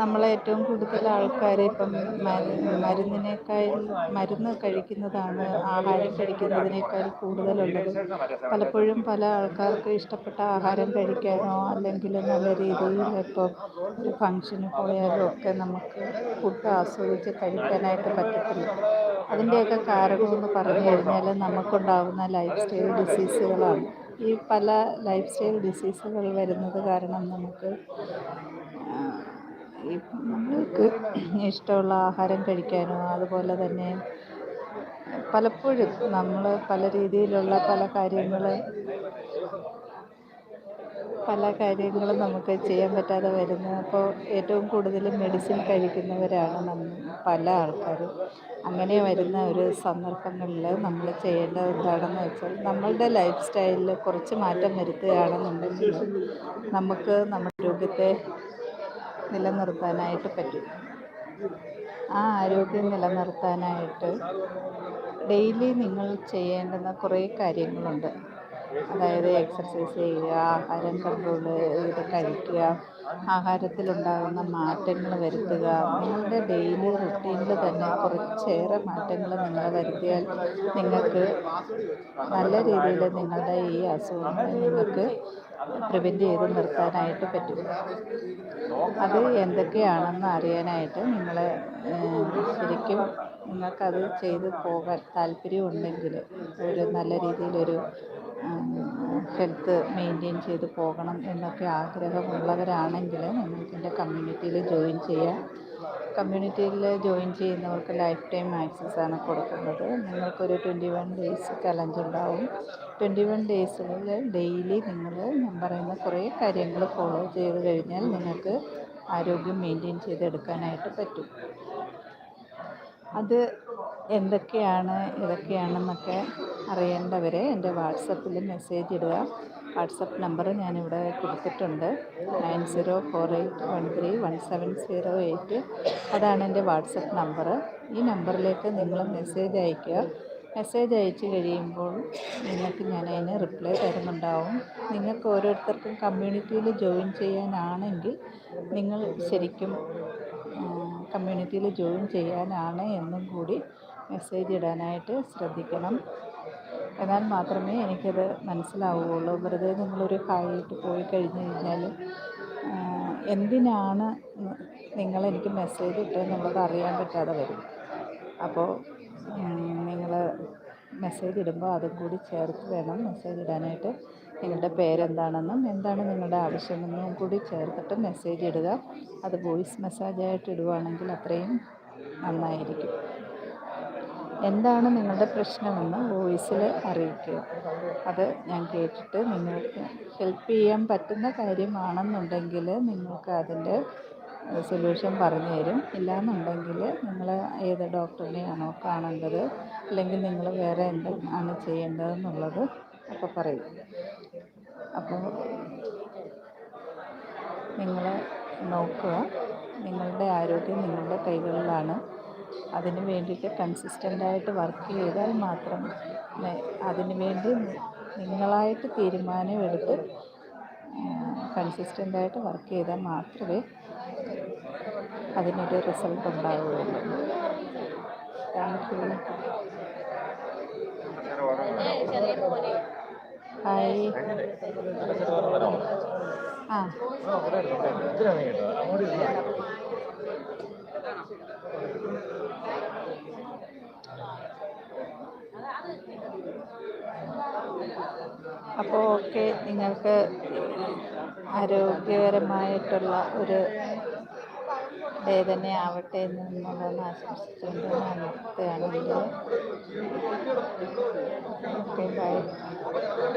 നമ്മൾ ഏറ്റവും കൂടുതൽ ആൾക്കാർ ഇപ്പം മരുന്നിനേക്കാൾ മരുന്ന് കഴിക്കുന്നതാണ് ആഹാരം കഴിക്കുന്നതിനേക്കാൾ കൂടുതലുള്ളത്. പലപ്പോഴും പല ആൾക്കാർക്ക് ഇഷ്ടപ്പെട്ട ആഹാരം കഴിക്കാനോ അല്ലെങ്കിൽ നല്ല രീതിയിൽ ഇപ്പോൾ ഒരു ഫങ്ഷന് പോയാലും ഒക്കെ നമുക്ക് ഫുഡ് ആസ്വദിച്ച് കഴിക്കാനായിട്ട് പറ്റത്തില്ല. അതിന്റെയൊക്കെ കാരണമെന്ന് പറഞ്ഞു കഴിഞ്ഞാൽ നമുക്കുണ്ടാകുന്ന ലൈഫ് സ്റ്റൈൽ ഡിസീസുകളാണ് ഈ പല ലൈഫ് സ്റ്റൈൽ ഡിസീസുകൾ വരുന്നത് കാരണം നമുക്ക് നമ്മൾക്ക് ഇഷ്ടമുള്ള ആഹാരം കഴിക്കാനോ അതുപോലെ തന്നെ പലപ്പോഴും നമ്മൾ പല രീതിയിലുള്ള പല കാര്യങ്ങൾ പല കാര്യങ്ങളും നമുക്ക് ചെയ്യാൻ പറ്റാതെ വരുന്നു. അപ്പോൾ ഏറ്റവും കൂടുതൽ മെഡിസിൻ കഴിക്കുന്നവരാണ് നമ്മൾ പല ആൾക്കാരും. അങ്ങനെ വരുന്ന ഒരു സന്ദർഭങ്ങളിൽ നമ്മൾ ചെയ്യേണ്ടത് എന്താണെന്ന് വെച്ചാൽ നമ്മളുടെ ലൈഫ് സ്റ്റൈലിൽ കുറച്ച് മാറ്റം വരുത്തുകയാണെന്നുണ്ടെങ്കിൽ നമുക്ക് നമ്മുടെ ആരോഗ്യത്തെ നിലനിർത്താനായിട്ട് പറ്റും. ആ ആരോഗ്യം നിലനിർത്താനായിട്ട് ഡെയിലി നിങ്ങൾ ചെയ്യേണ്ടുന്ന കുറേ കാര്യങ്ങളുണ്ട്. അതായത് എക്സർസൈസ് ചെയ്യുക ആഹാരം കൺട്രോൾ ചെയ്ത് കഴിക്കുക ആഹാരത്തിലുണ്ടാകുന്ന മാറ്റങ്ങൾ വരുത്തുക. നിങ്ങളുടെ ഡെയിലി റുട്ടീനിൽ തന്നെ കുറച്ചേറെ മാറ്റങ്ങൾ നിങ്ങൾ വരുത്തിയാൽ നിങ്ങൾക്ക് നല്ല രീതിയിൽ നിങ്ങളുടെ ഈ അസുഖങ്ങൾ നിങ്ങൾക്ക് പ്രിവെന്റ് ചെയ്ത് നിർത്താനായിട്ട് പറ്റും. അത് എന്തൊക്കെയാണെന്ന് അറിയാനായിട്ട് നിങ്ങളെ ശരിക്കും നിങ്ങൾക്കത് ചെയ്ത് പോകാൻ താല്പര്യമുണ്ടെങ്കിൽ ഒരു നല്ല രീതിയിലൊരു ഹെൽത്ത് മെയിന്റെയിൻ ചെയ്ത് പോകണം എന്നൊക്കെ ആഗ്രഹമുള്ളവരാണെങ്കിൽ നിങ്ങൾക്ക് എന്റെ കമ്മ്യൂണിറ്റിയിൽ ജോയിൻ ചെയ്യാം. കമ്മ്യൂണിറ്റിയിൽ ജോയിൻ ചെയ്യുന്നവർക്ക് ലൈഫ് ടൈം ആക്സസ് ആണ് കൊടുക്കുന്നത്. നിങ്ങൾക്കൊരു ട്വന്റി വൺ ഡേയ്സ് ചലഞ്ച് ഉണ്ടാവും ട്വന്റി വൺ ഡേയ്സിൽ ഡെയിലി നിങ്ങൾ ഞാൻ പറയുന്ന കുറേ കാര്യങ്ങൾ ഫോളോ ചെയ്ത് കഴിഞ്ഞാൽ നിങ്ങൾക്ക് ആരോഗ്യം മെയിന്റെയിൻ ചെയ്തെടുക്കാനായിട്ട് പറ്റും. അത് എന്തൊക്കെയാണ് ഏതൊക്കെയാണെന്നൊക്കെ അറിയേണ്ടവർ എന്റെ വാട്സപ്പിൽ മെസ്സേജ് ഇടുക. വാട്സപ്പ് നമ്പർ ഞാനിവിടെ കൊടുത്തിട്ടുണ്ട്. Nine zero four eight one three one seven zero eight. അതാണ് എന്റെ വാട്സപ്പ് നമ്പർ ഈ നമ്പറിലേക്ക് നിങ്ങൾ മെസ്സേജ് അയയ്ക്കുക. മെസ്സേജ് അയച്ചു കഴിയുമ്പോൾ നിങ്ങൾക്ക് ഞാൻ അതിന് റിപ്ലൈ തരുന്നുണ്ടാവും. നിങ്ങൾക്ക് ഓരോരുത്തർക്കും കമ്മ്യൂണിറ്റിയിൽ ജോയിൻ ചെയ്യാനാണെങ്കിൽ നിങ്ങൾ ശരിക്കും കമ്മ്യൂണിറ്റിയിൽ ജോയിൻ ചെയ്യാനാണ് എന്നും കൂടി മെസ്സേജ് ഇടാനായിട്ട് ശ്രദ്ധിക്കണം. എന്നാൽ മാത്രമേ എനിക്കത് മനസ്സിലാവുകയുള്ളൂ. വെറുതെ നിങ്ങളൊരു ഹായിട്ട് പോയി കഴിഞ്ഞ് കഴിഞ്ഞാൽ എന്തിനാണ് നിങ്ങളെനിക്ക് മെസ്സേജ് ഇട്ടതെന്നുള്ളത് അറിയാൻ പറ്റാതെ വരും. അപ്പോൾ നിങ്ങൾ മെസ്സേജ് ഇടുമ്പോൾ അതും കൂടി ചേർത്ത് വേണം മെസ്സേജ് ഇടാനായിട്ട്. നിങ്ങളുടെ പേരെന്താണെന്നും എന്താണ് നിങ്ങളുടെ ആവശ്യമെന്നും കൂടി ചേർത്തിട്ട് മെസ്സേജ് ഇടുക. അത് വോയിസ് മെസ്സേജായിട്ട് ഇടുവാണെങ്കിൽ അത്രയും നന്നായിരിക്കും. എന്താണ് നിങ്ങളുടെ പ്രശ്നമെന്ന് വോയിസിൽ അറിയിക്കുക. അത് ഞാൻ കേട്ടിട്ട് നിങ്ങൾക്ക് ഹെൽപ്പ് ചെയ്യാൻ പറ്റുന്ന കാര്യമാണെന്നുണ്ടെങ്കിൽ നിങ്ങൾക്ക് അതിന്റെ സൊല്യൂഷൻ പറഞ്ഞു തരും. ഇല്ലയെന്നുണ്ടെങ്കിൽ നിങ്ങൾ ഏത് ഡോക്ടറിനെയാണോ കാണേണ്ടത്? അല്ലെങ്കിൽ നിങ്ങൾ വേറെ എന്താണ് ചെയ്യേണ്ടതെന്നുള്ളത് അപ്പോൾ പറയും. അപ്പോൾ നിങ്ങൾ നോക്കുക. നിങ്ങളുടെ ആരോഗ്യം നിങ്ങളുടെ കൈകളിലാണ്. അതിനു വേണ്ടിയിട്ട് കൺസിസ്റ്റന്റായിട്ട് വർക്ക് ചെയ്താൽ മാത്രം അതിനു വേണ്ടി നിങ്ങളായിട്ട് തീരുമാനമെടുത്ത് കൺസിസ്റ്റന്റായിട്ട് വർക്ക് ചെയ്താൽ മാത്രമേ അതിനൊരു റിസൾട്ട് ഉണ്ടാവുകയുള്ളൂ. Thank you. ഹായ്. ആ. അപ്പോൾ ഓക്കെ നിങ്ങൾക്ക് ആരോഗ്യകരമായിട്ടുള്ള ഒരു ഡേ തന്നെ ആവട്ടെ എന്നുള്ളതെന്ന് ആശംസിച്ചുകൊണ്ട് ഞാൻ നിർത്തുകയാണെങ്കിൽ